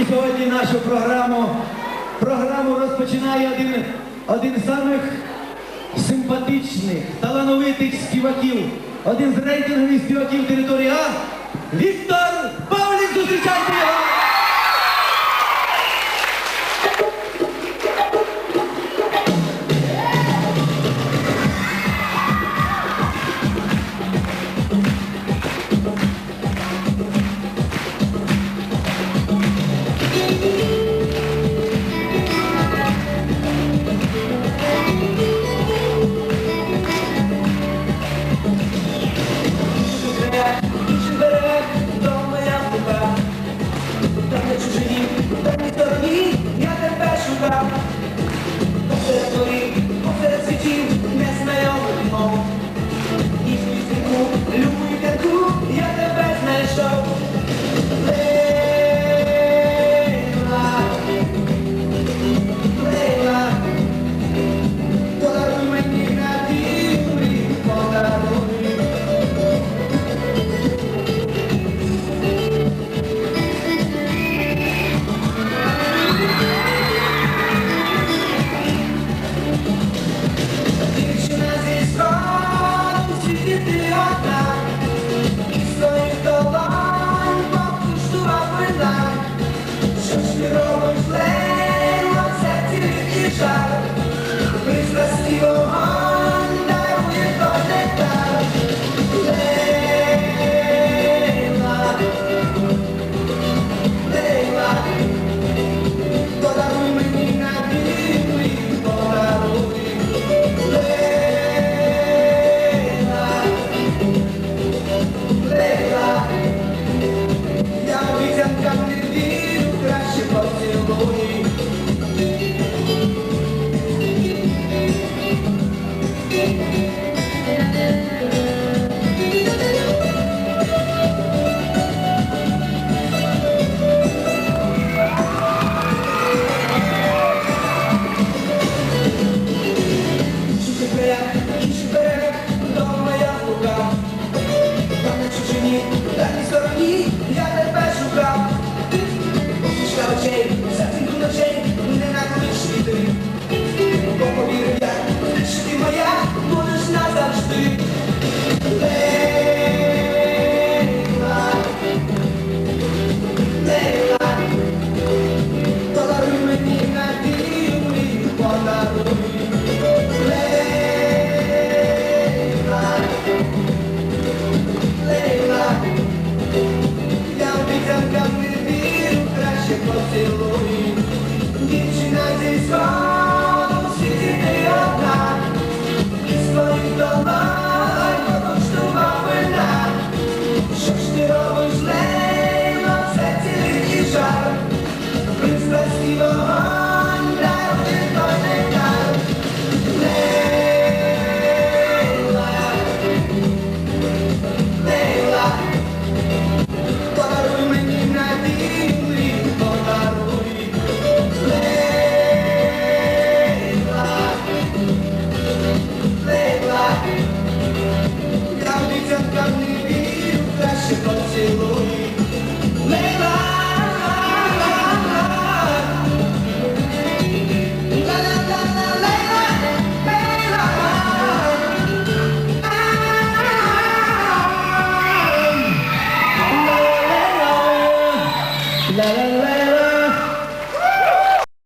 І сьогодні нашу програму програму розпочинає один один з самих симпатичних, талановитих співаків, один з рейтингових співаків території А Віктор Павлік. Зустрічайте його! Thank you. Oh, Yeah.